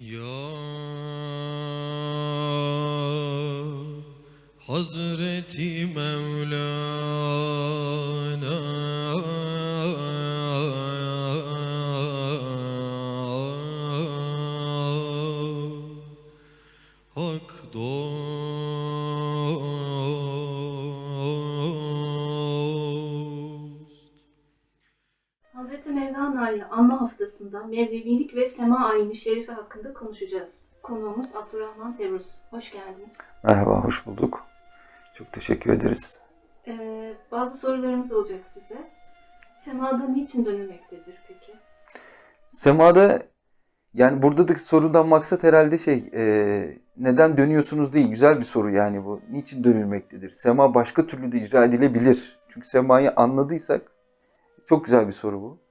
Ya Hazreti Mevlana Mevlana'yı anma haftasında Mevlevilik ve Sema ayini şerifi hakkında konuşacağız. Konuğumuz Abdurrahman Tevruz. Hoş geldiniz. Merhaba, hoş bulduk. Çok teşekkür ederiz. Ee, bazı sorularımız olacak size. Semada niçin dönülmektedir peki? Semada yani buradaki sorudan maksat herhalde şey e, neden dönüyorsunuz değil güzel bir soru yani bu. Niçin dönülmektedir? Sema başka türlü de icra edilebilir. Çünkü semayı anladıysak çok güzel bir soru bu.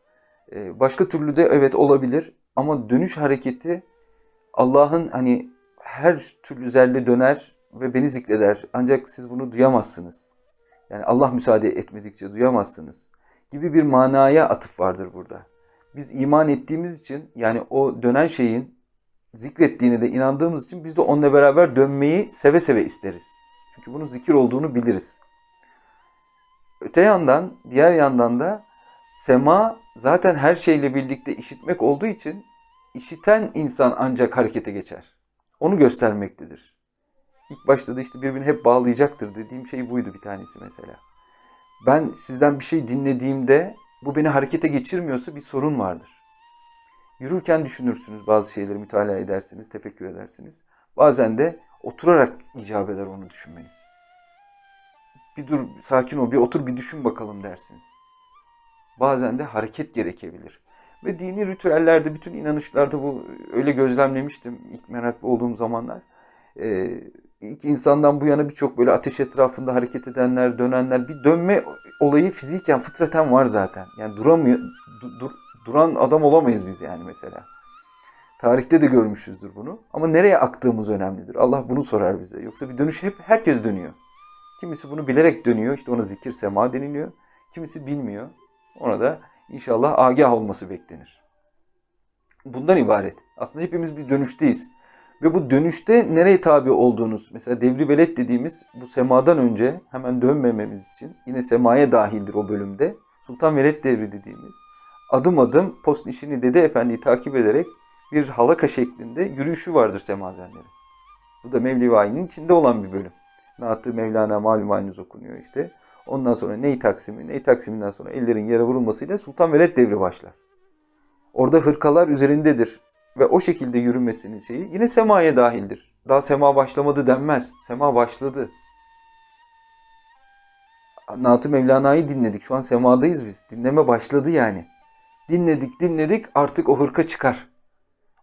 E, başka türlü de evet olabilir ama dönüş hareketi Allah'ın hani her türlü zerre döner ve beni zikreder. Ancak siz bunu duyamazsınız. Yani Allah müsaade etmedikçe duyamazsınız gibi bir manaya atıf vardır burada. Biz iman ettiğimiz için yani o dönen şeyin zikrettiğine de inandığımız için biz de onunla beraber dönmeyi seve seve isteriz. Çünkü bunun zikir olduğunu biliriz. Öte yandan, diğer yandan da sema zaten her şeyle birlikte işitmek olduğu için işiten insan ancak harekete geçer. Onu göstermektedir. İlk başta da işte birbirini hep bağlayacaktır dediğim şey buydu bir tanesi mesela. Ben sizden bir şey dinlediğimde bu beni harekete geçirmiyorsa bir sorun vardır. Yürürken düşünürsünüz bazı şeyleri mütalaa edersiniz, tefekkür edersiniz. Bazen de oturarak icap eder onu düşünmeniz. Bir dur, sakin ol, bir otur bir düşün bakalım dersiniz. Bazen de hareket gerekebilir. Ve dini ritüellerde, bütün inanışlarda bu öyle gözlemlemiştim ilk meraklı olduğum zamanlar. Ee, ilk insandan bu yana birçok böyle ateş etrafında hareket edenler, dönenler, bir dönme olayı fiziken, fıtraten var zaten. Yani duramıyor, du- dur- duran adam olamayız biz yani mesela. Tarihte de görmüşüzdür bunu. Ama nereye aktığımız önemlidir. Allah bunu sorar bize. Yoksa bir dönüş hep herkes dönüyor. Kimisi bunu bilerek dönüyor. İşte ona zikir sema deniliyor. Kimisi bilmiyor. Ona da inşallah agah olması beklenir. Bundan ibaret. Aslında hepimiz bir dönüşteyiz. Ve bu dönüşte nereye tabi olduğunuz, mesela devri velet dediğimiz bu semadan önce hemen dönmememiz için yine semaya dahildir o bölümde. Sultan Veled devri dediğimiz adım adım post işini Dede Efendi'yi takip ederek bir halaka şeklinde yürüyüşü vardır semazenlerin. Bu da ayinin içinde olan bir bölüm. Naatı Mevlana malum okunuyor işte. Ondan sonra Ney Taksimi, Ney Taksimi'nden sonra ellerin yere vurulmasıyla Sultan Veled devri başlar. Orada hırkalar üzerindedir ve o şekilde yürümesinin şeyi yine semaya dahildir. Daha sema başlamadı denmez. Sema başladı. Naat-ı Mevlana'yı dinledik. Şu an semadayız biz. Dinleme başladı yani. Dinledik dinledik artık o hırka çıkar.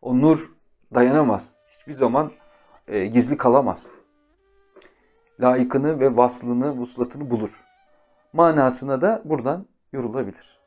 O nur dayanamaz. Hiçbir zaman e, gizli kalamaz. Layıkını ve vaslını, vuslatını bulur. Manasına da buradan yorulabilir.